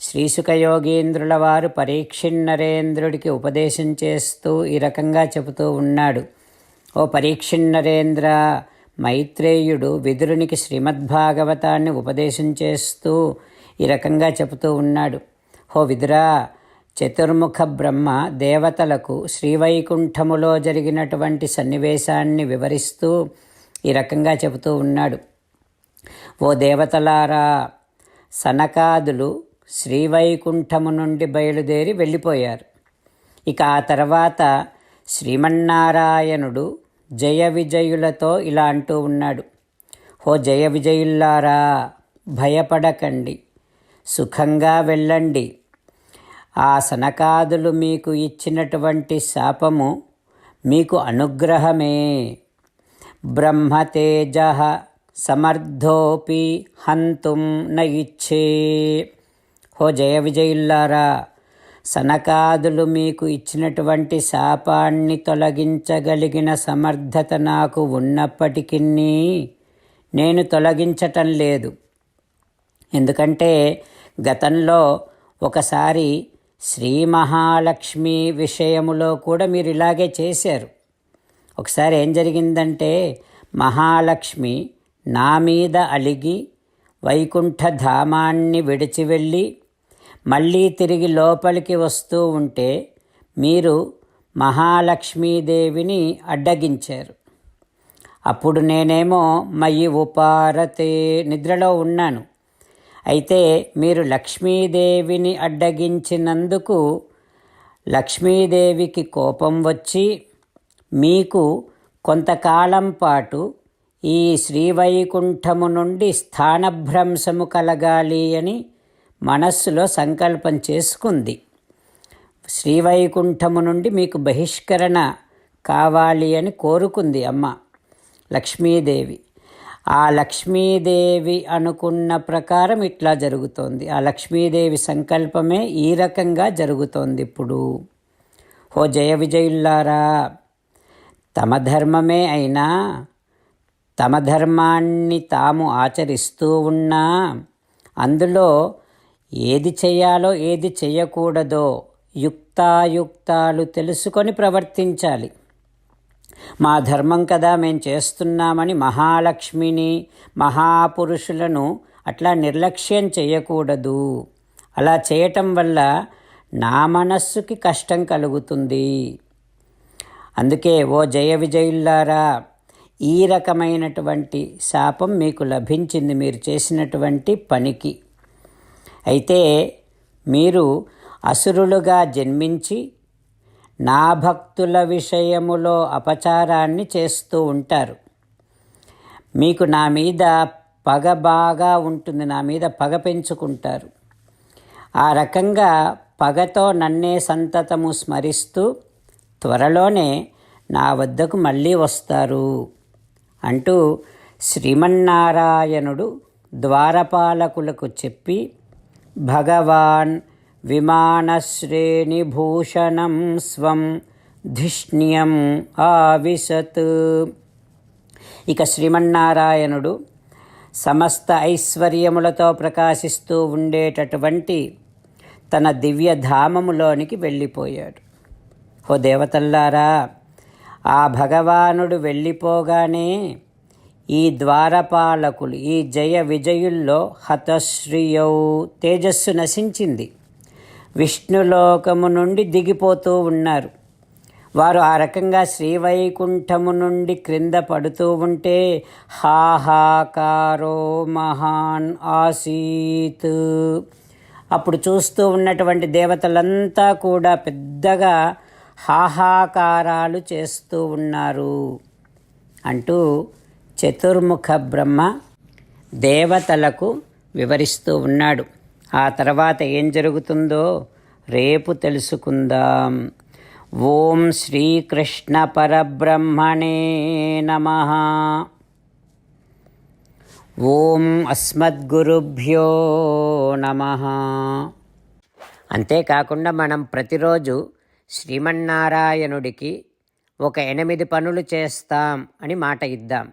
శ్రీసుఖయోగీంద్రుల వారు పరీక్షిన్నరేంద్రుడికి ఉపదేశం చేస్తూ ఈ రకంగా చెబుతూ ఉన్నాడు. ఓ పరీక్షిన్నరేంద్ర మైత్రేయుడు విదురునికి శ్రీమద్భాగవతాన్ని ఉపదేశం చేస్తూ ఈ రకంగా చెబుతూ ఉన్నాడు. హో విదురా చతుర్ముఖ బ్రహ్మ దేవతలకు శ్రీవైకుంఠములో జరిగినటువంటి సన్నివేశాన్ని వివరిస్తూ ఈ రకంగా చెబుతూ ఉన్నాడు. ఓ దేవతలారా సనకాదులు శ్రీవైకుంఠము నుండి బయలుదేరి వెళ్ళిపోయారు. ఇక ఆ తర్వాత శ్రీమన్నారాయణుడు జయ విజయులతో ఇలా అంటూ ఉన్నాడు. హో జయ విజయుల్లారా భయపడకండి సుఖంగా వెళ్ళండి. ఆ సనకాదులు మీకు ఇచ్చినటువంటి శాపము మీకు అనుగ్రహమే. బ్రహ్మతేజ సమర్థోపి హంతుం న ఇచ్చే హో జయ విజయుల్లారా సనకాదులు మీకు ఇచ్చినటువంటి శాపాన్ని తొలగించగలిగిన సమర్థత నాకు ఉన్నప్పటికీ నేను తొలగించటం లేదు. ఎందుకంటే గతంలో ఒకసారి శ్రీ మహాలక్ష్మి విషయములో కూడా మీరు ఇలాగే చేశారు. ఒకసారి ఏం జరిగిందంటే మహాలక్ష్మి నా మీద అలిగి వైకుంఠధామాన్ని విడిచి వెళ్ళి మళ్ళీ తిరిగి లోపలికి వస్తూ ఉంటే మీరు మహాలక్ష్మీదేవిని అడ్డగించారు. అప్పుడు నేనేమో మయి ఉపారతే నిద్రలో ఉన్నాను. అయితే మీరు లక్ష్మీదేవిని అడ్డగించినందుకు లక్ష్మీదేవికి కోపం వచ్చి మీకు కొంతకాలం పాటు ఈ శ్రీవైకుంఠము నుండి స్థానభ్రంశము కలగాలి అని మనస్సులో సంకల్పం చేసుకుంది. శ్రీవైకుంఠము నుండి మీకు బహిష్కరణ కావాలి అని కోరుకుంది అమ్మ లక్ష్మీదేవి. ఆ లక్ష్మీదేవి అనుకున్న ప్రకారం ఇట్లా జరుగుతోంది. ఆ లక్ష్మీదేవి సంకల్పమే ఈ రకంగా జరుగుతోంది ఇప్పుడు. హో జయ విజయుల్లారా తమ ధర్మమే అయినా తమ ధర్మాన్ని తాము ఆచరిస్తూ ఉన్నా అందులో ఏది చేయాలో ఏది చేయకూడదో యుక్తాయుక్తాలు తెలుసుకొని ప్రవర్తించాలి. మా ధర్మం కదా మేము చేస్తున్నామని మహాలక్ష్మిని మహాపురుషులను అట్లా నిర్లక్ష్యం చేయకూడదు. అలా చేయటం వల్ల నా మనస్సుకి కష్టం కలుగుతుంది. అందుకే ఓ జయ విజయుల్లారా ఈ రకమైనటువంటి శాపం మీకు లభించింది మీరు చేసినటువంటి పనికి. అయితే మీరు అసురులుగా జన్మించి నా భక్తుల విషయములో అపచారాన్ని చేస్తూ ఉంటారు. మీకు నా మీద పగ బాగా ఉంటుంది. నా మీద పగ పెంచుకుంటారు. ఆ రకంగా పగతో నన్నే సంతతము స్మరిస్తూ త్వరలోనే నా వద్దకు మళ్ళీ వస్తారు అంటూ శ్రీమన్నారాయణుడు ద్వారపాలకులకు చెప్పి భగవాన్ విమానశ్రేణిభూషణం స్వం ధిష్ణ్యం ఆవిశత్ ఇక శ్రీమన్నారాయణుడు సమస్త ఐశ్వర్యములతో ప్రకాశిస్తూ ఉండేటటువంటి తన దివ్యధామములోనికి వెళ్ళిపోయాడు. ఓ దేవతల్లారా ఆ భగవానుడు వెళ్ళిపోగానే ఈ ద్వారపాలకులు ఈ జయ విజయుల్లో హతశ్రియౌ తేజస్సు నశించింది. విష్ణులోకము నుండి దిగిపోతూ ఉన్నారు. వారు ఆ రకంగా శ్రీవైకుంఠము నుండి క్రింద పడుతూ ఉంటే హాహాకారో మహాన్ ఆసీత్. అప్పుడు చూస్తూ ఉన్నటువంటి దేవతలంతా కూడా పెద్దగా హాహాకారాలు చేస్తూ ఉన్నారు. అంటూ చతుర్ముఖ బ్రహ్మ దేవతలకు వివరిస్తూ ఉన్నాడు. ఆ తర్వాత ఏం జరుగుతుందో రేపు తెలుసుకుందాం. ఓం శ్రీకృష్ణ పరబ్రహ్మణే నమ. ఓం అస్మద్గురుభ్యో నమ. అంతేకాకుండా మనం ప్రతిరోజు శ్రీమన్నారాయణుడికి ఒక ఎనిమిది పనులు చేస్తాం అని మాట ఇద్దాం.